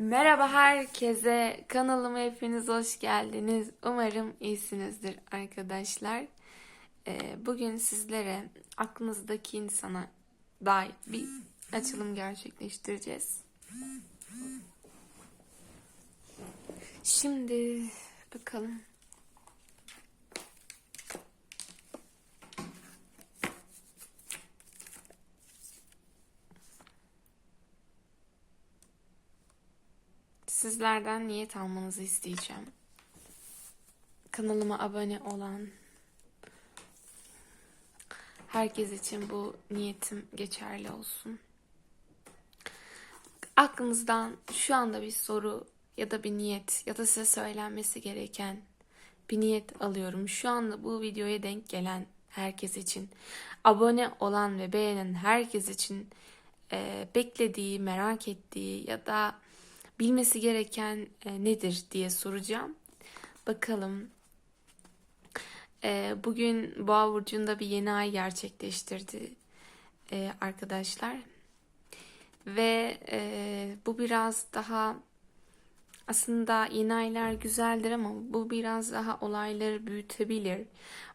Merhaba herkese. Kanalıma hepiniz hoş geldiniz. Umarım iyisinizdir arkadaşlar. Ee, bugün sizlere aklınızdaki insana dair bir açılım gerçekleştireceğiz. Şimdi bakalım. Sizlerden niyet almanızı isteyeceğim. Kanalıma abone olan herkes için bu niyetim geçerli olsun. Aklınızdan şu anda bir soru ya da bir niyet ya da size söylenmesi gereken bir niyet alıyorum. Şu anda bu videoya denk gelen herkes için, abone olan ve beğenen herkes için e, beklediği, merak ettiği ya da bilmesi gereken e, nedir diye soracağım. Bakalım. E, bugün Boğa burcunda bir yeni ay gerçekleştirdi e, arkadaşlar. Ve bu biraz daha aslında yeni aylar güzeldir ama bu biraz daha olayları büyütebilir.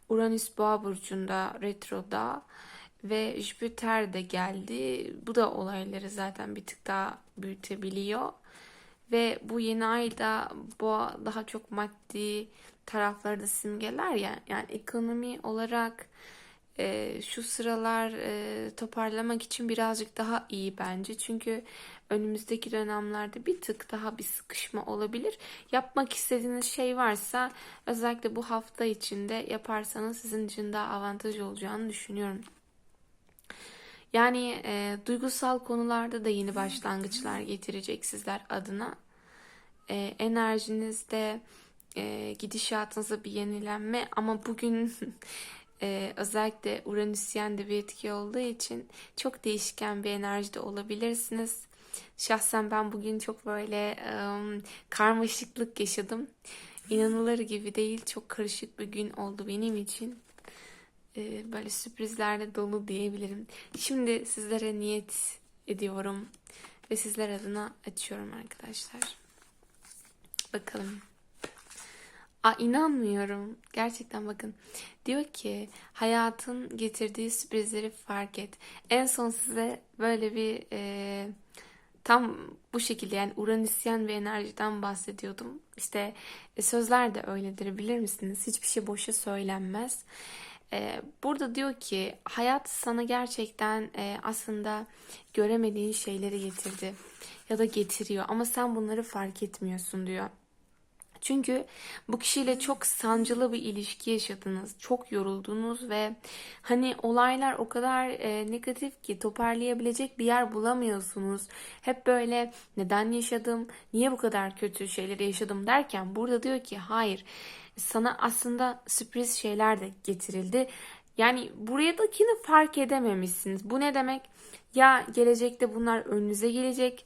Uranüs Boğa burcunda retroda ve Jüpiter de geldi. Bu da olayları zaten bir tık daha büyütebiliyor. Ve bu yeni ayda bu daha çok maddi tarafları da simgeler ya. Yani ekonomi olarak e, şu sıralar e, toparlamak için birazcık daha iyi bence. Çünkü önümüzdeki dönemlerde bir tık daha bir sıkışma olabilir. Yapmak istediğiniz şey varsa özellikle bu hafta içinde yaparsanız sizin için daha avantaj olacağını düşünüyorum. Yani e, duygusal konularda da yeni başlangıçlar getirecek sizler adına. E, enerjinizde e, gidişatınıza bir yenilenme ama bugün e, özellikle Uranüsyen de bir etki olduğu için çok değişken bir enerjide olabilirsiniz. Şahsen ben bugün çok böyle e, karmaşıklık yaşadım. İnanılır gibi değil çok karışık bir gün oldu benim için e, böyle sürprizlerle dolu diyebilirim. Şimdi sizlere niyet ediyorum ve sizler adına açıyorum arkadaşlar. Bakalım. Aa inanmıyorum. Gerçekten bakın. Diyor ki hayatın getirdiği sürprizleri fark et. En son size böyle bir e, tam bu şekilde yani Uranüsyen bir enerjiden bahsediyordum. İşte e, sözler de öyledir bilir misiniz? Hiçbir şey boşa söylenmez. Ee, burada diyor ki hayat sana gerçekten e, aslında göremediğin şeyleri getirdi ya da getiriyor ama sen bunları fark etmiyorsun diyor. Çünkü bu kişiyle çok sancılı bir ilişki yaşadınız. Çok yoruldunuz ve hani olaylar o kadar e, negatif ki toparlayabilecek bir yer bulamıyorsunuz. Hep böyle neden yaşadım, niye bu kadar kötü şeyleri yaşadım derken burada diyor ki hayır sana aslında sürpriz şeyler de getirildi. Yani buradakini fark edememişsiniz. Bu ne demek? Ya gelecekte bunlar önünüze gelecek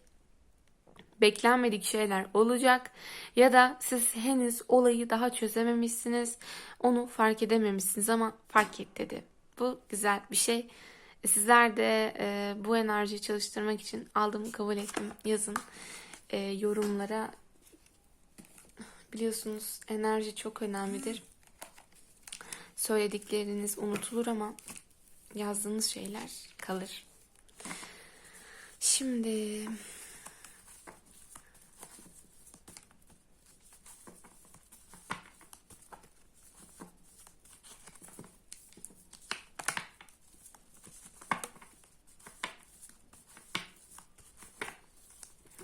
beklenmedik şeyler olacak ya da siz henüz olayı daha çözememişsiniz. Onu fark edememişsiniz ama fark et dedi. Bu güzel bir şey. Sizler de e, bu enerjiyi çalıştırmak için aldım kabul ettim yazın e, yorumlara. Biliyorsunuz enerji çok önemlidir. Söyledikleriniz unutulur ama yazdığınız şeyler kalır. Şimdi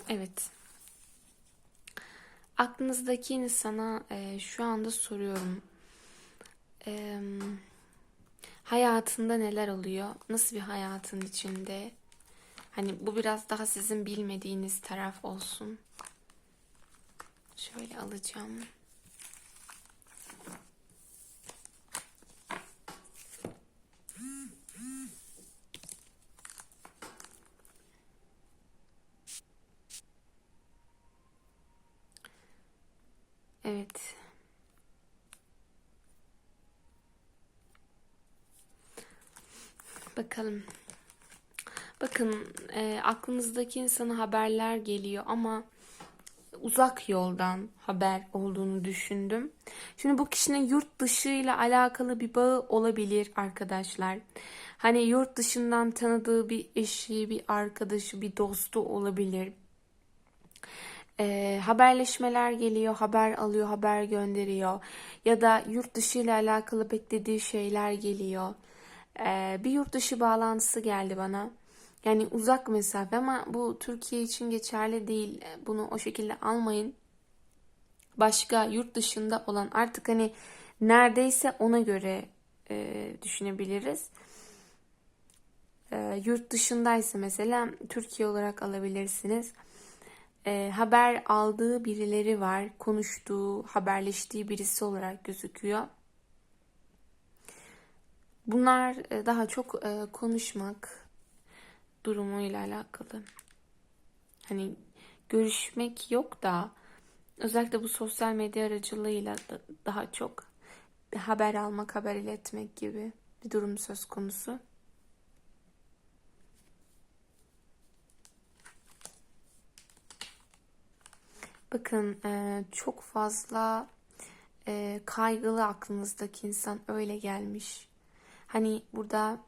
Evet. Aklınızdaki insana e, şu anda soruyorum. E, hayatında neler oluyor? Nasıl bir hayatın içinde? Hani bu biraz daha sizin bilmediğiniz taraf olsun. Şöyle alacağım. Evet. Bakalım. Bakın e, aklınızdaki insana haberler geliyor ama uzak yoldan haber olduğunu düşündüm. Şimdi bu kişinin yurt dışı ile alakalı bir bağı olabilir arkadaşlar. Hani yurt dışından tanıdığı bir eşi, bir arkadaşı, bir dostu olabilir. Ee, haberleşmeler geliyor, haber alıyor, haber gönderiyor. Ya da yurt dışı ile alakalı beklediği şeyler geliyor. Ee, bir yurt dışı bağlantısı geldi bana. Yani uzak mesafe ama bu Türkiye için geçerli değil. Bunu o şekilde almayın. Başka yurt dışında olan artık hani neredeyse ona göre e, düşünebiliriz. E, yurt dışındaysa mesela Türkiye olarak alabilirsiniz. E, haber aldığı birileri var. Konuştuğu, haberleştiği birisi olarak gözüküyor. Bunlar e, daha çok e, konuşmak durumuyla alakalı. Hani görüşmek yok da özellikle bu sosyal medya aracılığıyla da daha çok haber almak, haber iletmek gibi bir durum söz konusu. Bakın e, çok fazla kaygılı aklınızdaki insan öyle gelmiş. Hani burada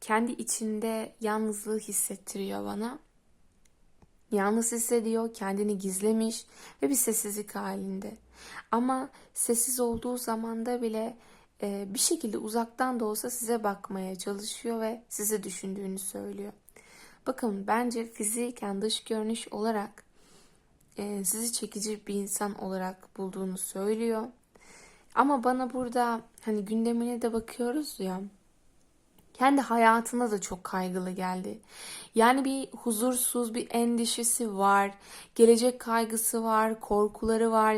kendi içinde yalnızlığı hissettiriyor bana. Yalnız hissediyor, kendini gizlemiş ve bir sessizlik halinde. Ama sessiz olduğu zamanda bile e, bir şekilde uzaktan da olsa size bakmaya çalışıyor ve sizi düşündüğünü söylüyor. Bakın bence fiziken dış görünüş olarak e, sizi çekici bir insan olarak bulduğunu söylüyor. Ama bana burada hani gündemine de bakıyoruz ya kendi hayatına da çok kaygılı geldi. Yani bir huzursuz bir endişesi var, gelecek kaygısı var, korkuları var.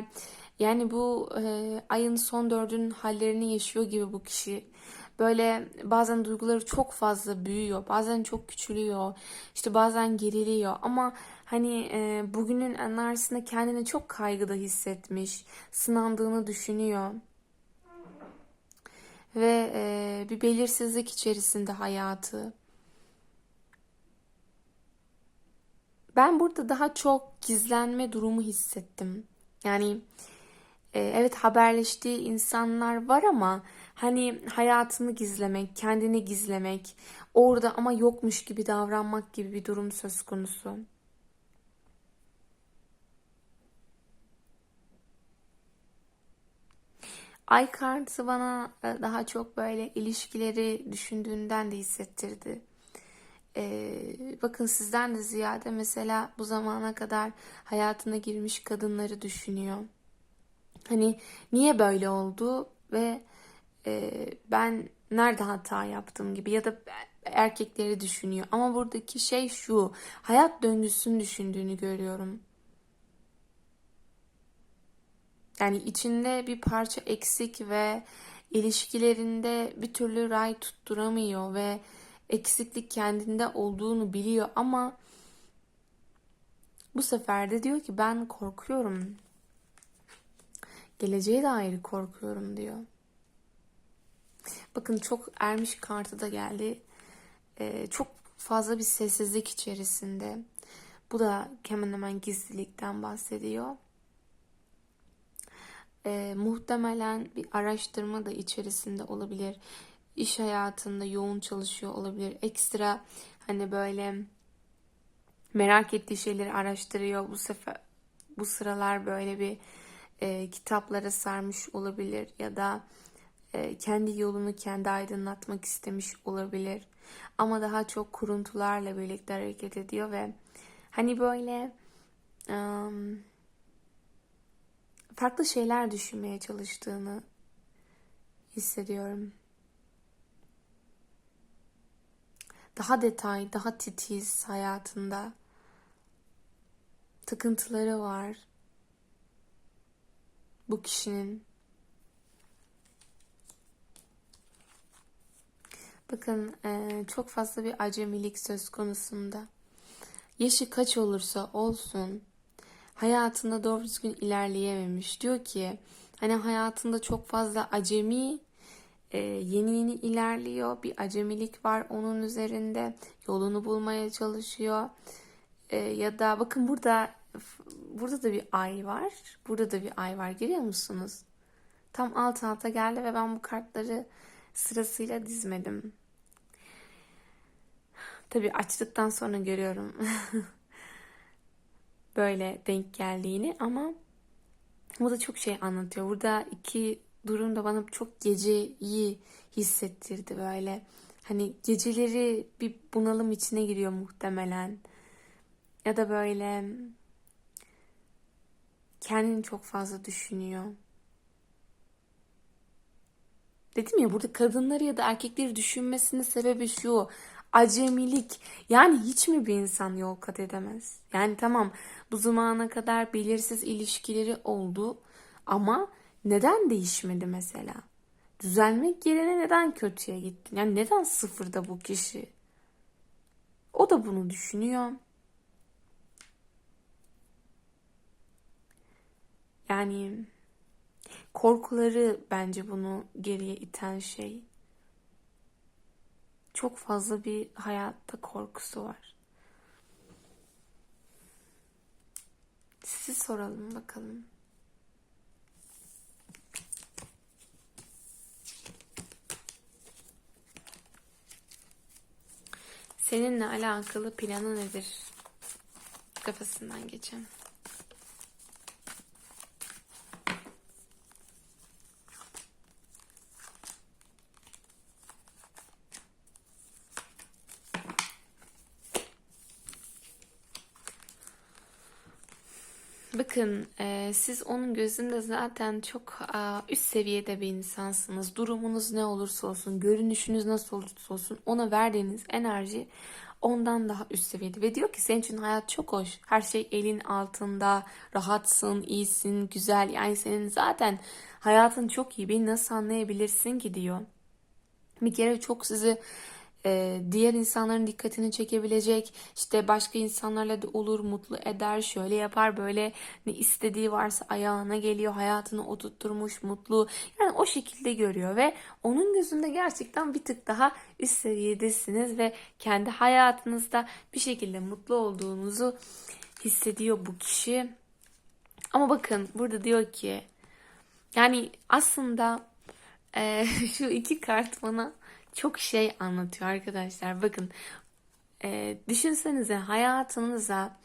Yani bu e, ayın son dördünün hallerini yaşıyor gibi bu kişi. Böyle bazen duyguları çok fazla büyüyor, bazen çok küçülüyor, işte bazen geriliyor. Ama hani e, bugünün enerjisinde kendini çok kaygıda hissetmiş, sınandığını düşünüyor ve e, bir belirsizlik içerisinde hayatı. Ben burada daha çok gizlenme durumu hissettim. Yani e, evet haberleştiği insanlar var ama hani hayatını gizlemek, kendini gizlemek, orada ama yokmuş gibi davranmak gibi bir durum söz konusu. Ay kartı bana e, daha çok böyle ilişkileri düşündüğünden de hissettirdi. Ee, bakın sizden de ziyade mesela bu zamana kadar hayatına girmiş kadınları düşünüyor. Hani niye böyle oldu ve e, ben nerede hata yaptım gibi ya da erkekleri düşünüyor. Ama buradaki şey şu hayat döngüsünü düşündüğünü görüyorum. Yani içinde bir parça eksik ve ilişkilerinde bir türlü ray tutturamıyor ve eksiklik kendinde olduğunu biliyor ama bu sefer de diyor ki ben korkuyorum. Geleceğe dair korkuyorum diyor. Bakın çok ermiş kartı da geldi. Ee, çok fazla bir sessizlik içerisinde. Bu da hemen hemen gizlilikten bahsediyor e, muhtemelen bir araştırma da içerisinde olabilir. İş hayatında yoğun çalışıyor olabilir. Ekstra hani böyle merak ettiği şeyleri araştırıyor. Bu sefer bu sıralar böyle bir e, kitaplara sarmış olabilir ya da e, kendi yolunu kendi aydınlatmak istemiş olabilir. Ama daha çok kuruntularla birlikte hareket ediyor ve hani böyle um, farklı şeyler düşünmeye çalıştığını hissediyorum. Daha detay, daha titiz hayatında takıntıları var. Bu kişinin Bakın çok fazla bir acemilik söz konusunda. Yaşı kaç olursa olsun hayatında doğru düzgün ilerleyememiş. Diyor ki hani hayatında çok fazla acemi e, yeni yeni ilerliyor. Bir acemilik var onun üzerinde. Yolunu bulmaya çalışıyor. E, ya da bakın burada burada da bir ay var. Burada da bir ay var. Görüyor musunuz? Tam alt alta geldi ve ben bu kartları sırasıyla dizmedim. Tabii açtıktan sonra görüyorum böyle denk geldiğini ama bu da çok şey anlatıyor. Burada iki durum da bana çok geceyi hissettirdi böyle. Hani geceleri bir bunalım içine giriyor muhtemelen. Ya da böyle kendini çok fazla düşünüyor. Dedim ya burada kadınları ya da erkekleri düşünmesinin sebebi şu. Acemilik. Yani hiç mi bir insan yol kat edemez? Yani tamam bu zamana kadar belirsiz ilişkileri oldu ama neden değişmedi mesela? Düzelmek yerine neden kötüye gitti? Yani neden sıfırda bu kişi? O da bunu düşünüyor. Yani korkuları bence bunu geriye iten şey. Çok fazla bir hayatta korkusu var. Sizi soralım bakalım. Seninle alakalı planı nedir? Kafasından geçen. Bakın e, siz onun gözünde zaten çok a, üst seviyede bir insansınız. Durumunuz ne olursa olsun, görünüşünüz nasıl olursa olsun ona verdiğiniz enerji ondan daha üst seviyede. Ve diyor ki senin için hayat çok hoş. Her şey elin altında, rahatsın, iyisin, güzel. Yani senin zaten hayatın çok iyi. Beni nasıl anlayabilirsin ki diyor. Bir kere çok sizi e, diğer insanların dikkatini çekebilecek işte başka insanlarla da olur mutlu eder şöyle yapar böyle ne istediği varsa ayağına geliyor hayatını oturtturmuş mutlu yani o şekilde görüyor ve onun gözünde gerçekten bir tık daha üst seviyedesiniz ve kendi hayatınızda bir şekilde mutlu olduğunuzu hissediyor bu kişi. Ama bakın burada diyor ki yani aslında e, şu iki kart bana çok şey anlatıyor arkadaşlar. Bakın e, düşünsenize hayatınıza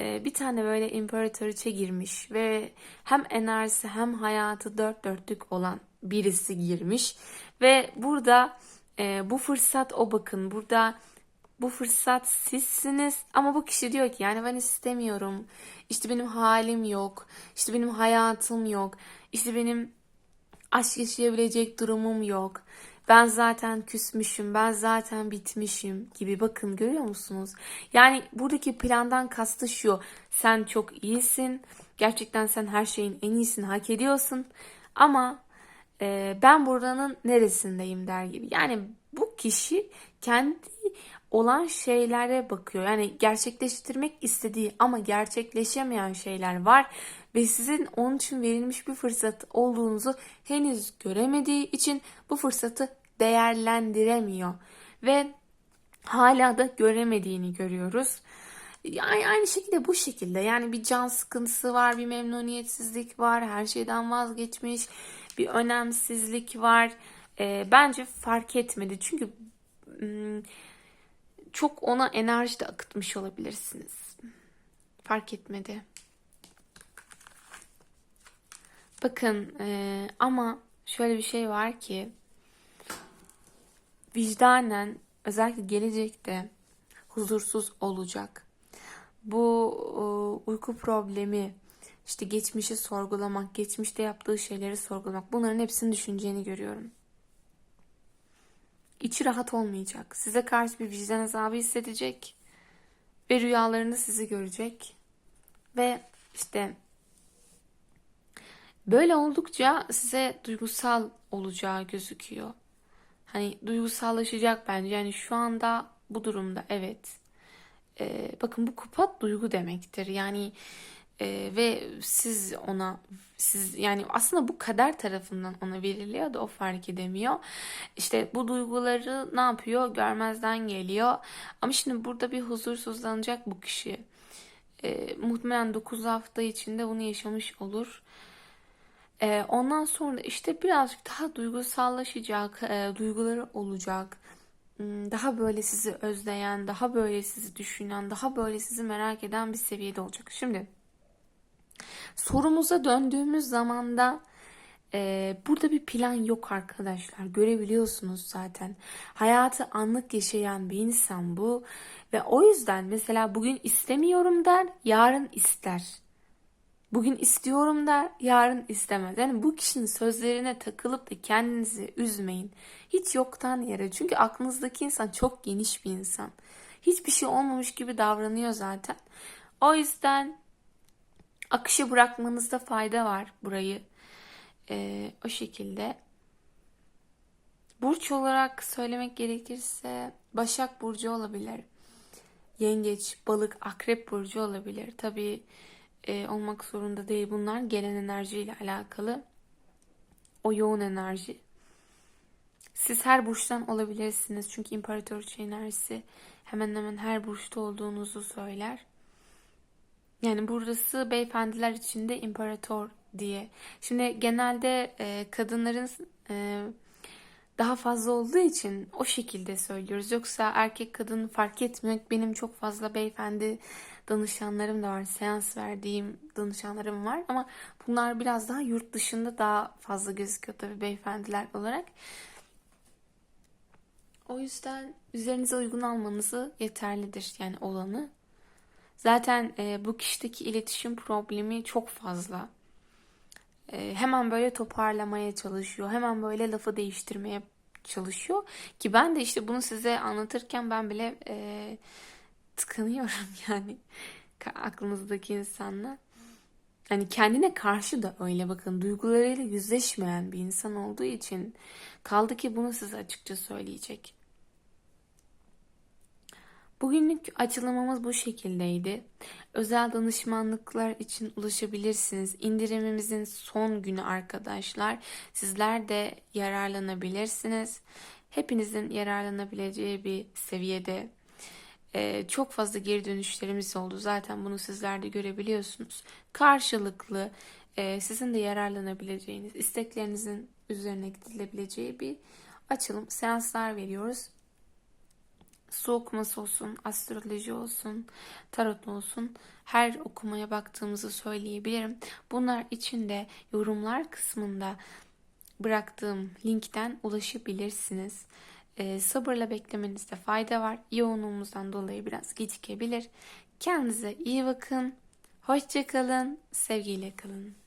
e, bir tane böyle imparatoriçe girmiş ve hem enerjisi hem hayatı dört dörtlük olan birisi girmiş ve burada e, bu fırsat o bakın burada bu fırsat sizsiniz. Ama bu kişi diyor ki yani ben istemiyorum. İşte benim halim yok. İşte benim hayatım yok. İşte benim aşk yaşayabilecek durumum yok ben zaten küsmüşüm, ben zaten bitmişim gibi bakın görüyor musunuz? Yani buradaki plandan kastı şu. Sen çok iyisin. Gerçekten sen her şeyin en iyisini hak ediyorsun. Ama e, ben buranın neresindeyim der gibi. Yani bu kişi kendi olan şeylere bakıyor. Yani gerçekleştirmek istediği ama gerçekleşemeyen şeyler var ve sizin onun için verilmiş bir fırsat olduğunuzu henüz göremediği için bu fırsatı değerlendiremiyor ve hala da göremediğini görüyoruz. Yani aynı şekilde bu şekilde yani bir can sıkıntısı var, bir memnuniyetsizlik var, her şeyden vazgeçmiş, bir önemsizlik var. E, bence fark etmedi çünkü hmm, çok ona enerji de akıtmış olabilirsiniz. Fark etmedi. Bakın e, ama şöyle bir şey var ki vicdanen özellikle gelecekte huzursuz olacak. Bu e, uyku problemi, işte geçmişi sorgulamak, geçmişte yaptığı şeyleri sorgulamak bunların hepsini düşüneceğini görüyorum. İçi rahat olmayacak. Size karşı bir vicdan azabı hissedecek ve rüyalarında sizi görecek ve işte böyle oldukça size duygusal olacağı gözüküyor. Hani duygusallaşacak bence. Yani şu anda bu durumda evet. Ee, bakın bu kupa duygu demektir. Yani Ee, ve siz ona siz yani aslında bu kader tarafından ona veriliyor da o fark edemiyor. İşte bu duyguları ne yapıyor? Görmezden geliyor. Ama şimdi burada bir huzursuzlanacak bu kişi. Ee, muhtemelen 9 hafta içinde bunu yaşamış olur. Ee, ondan sonra işte birazcık daha duygusallaşacak, e, duyguları olacak. Hmm, Daha böyle sizi özleyen, daha böyle sizi düşünen, daha böyle sizi merak eden bir seviyede olacak. Şimdi sorumuza döndüğümüz zaman da e, burada bir plan yok arkadaşlar. Görebiliyorsunuz zaten. Hayatı anlık yaşayan bir insan bu. Ve o yüzden mesela bugün istemiyorum der, yarın ister. Bugün istiyorum der, yarın istemez. Yani bu kişinin sözlerine takılıp da kendinizi üzmeyin. Hiç yoktan yere. Çünkü aklınızdaki insan çok geniş bir insan. Hiçbir şey olmamış gibi davranıyor zaten. O yüzden akışı bırakmanızda fayda var burayı. Ee, o şekilde. Burç olarak söylemek gerekirse Başak Burcu olabilir. Yengeç, Balık, Akrep Burcu olabilir. Tabii e, olmak zorunda değil bunlar. Gelen enerjiyle alakalı. O yoğun enerji. Siz her burçtan olabilirsiniz. Çünkü imparatorçu enerjisi hemen hemen her burçta olduğunuzu söyler. Yani burası beyefendiler için de imparator diye. Şimdi genelde e, kadınların e, daha fazla olduğu için o şekilde söylüyoruz. Yoksa erkek kadın fark etmiyor. Benim çok fazla beyefendi danışanlarım da var. Seans verdiğim danışanlarım var. Ama bunlar biraz daha yurt dışında daha fazla gözüküyor tabii beyefendiler olarak. O yüzden üzerinize uygun almanızı yeterlidir yani olanı. Zaten e, bu kişideki iletişim problemi çok fazla. E, hemen böyle toparlamaya çalışıyor. Hemen böyle lafı değiştirmeye çalışıyor. Ki ben de işte bunu size anlatırken ben bile e, tıkanıyorum yani aklınızdaki insanla. Hani kendine karşı da öyle bakın duygularıyla yüzleşmeyen bir insan olduğu için kaldı ki bunu size açıkça söyleyecek. Bugünlük açılımımız bu şekildeydi. Özel danışmanlıklar için ulaşabilirsiniz. İndirimimizin son günü arkadaşlar. Sizler de yararlanabilirsiniz. Hepinizin yararlanabileceği bir seviyede. Ee, çok fazla geri dönüşlerimiz oldu. Zaten bunu sizler de görebiliyorsunuz. Karşılıklı e, sizin de yararlanabileceğiniz, isteklerinizin üzerine gidilebileceği bir açılım, seanslar veriyoruz. Su okuması olsun, astroloji olsun, tarot olsun her okumaya baktığımızı söyleyebilirim. Bunlar için de yorumlar kısmında bıraktığım linkten ulaşabilirsiniz. Ee, sabırla beklemenizde fayda var. Yoğunluğumuzdan dolayı biraz gecikebilir. Kendinize iyi bakın. Hoşçakalın. Sevgiyle kalın.